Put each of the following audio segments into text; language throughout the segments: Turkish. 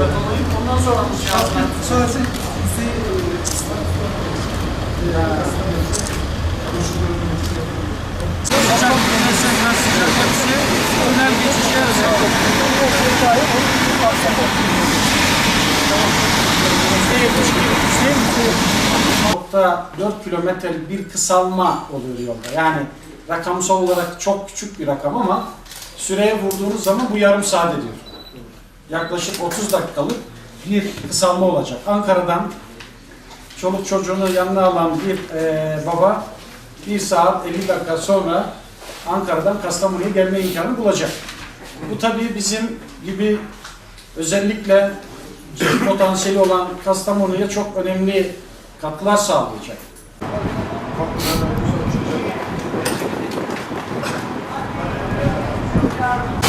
betonuyu ondan sonra bu yazmak. Sonrası Sıcak yönetsek ve sıcak hepsi tünel geçişi yarayacak. Nokta 4 kilometrelik bir kısalma oluyor yolda. Yani rakamsal olarak çok küçük bir rakam ama süreye vurduğunuz zaman bu yarım saat ediyor. Yaklaşık 30 dakikalık bir kısalma olacak. Ankara'dan çoluk çocuğunu yanına alan bir eee, baba bir saat 50 dakika sonra Ankara'dan Kastamonu'ya gelme imkanı bulacak. Bu tabii bizim gibi özellikle potansiyeli olan Kastamonu'ya çok önemli katkılar sağlayacak. Thank you.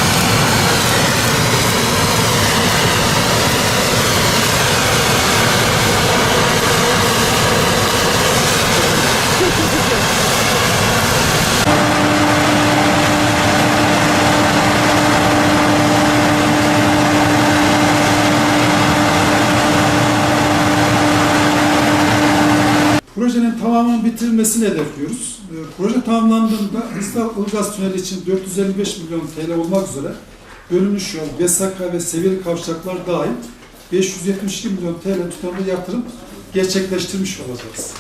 Projenin tamamının bitirilmesini hedefliyoruz. Ee, Proje tamamlandığında İstanbul Ilgaz Tüneli için 455 milyon TL olmak üzere bölünmüş yol, Besaka ve Sevili kavşaklar dahil 572 milyon TL tutarlı yatırım gerçekleştirmiş olacağız.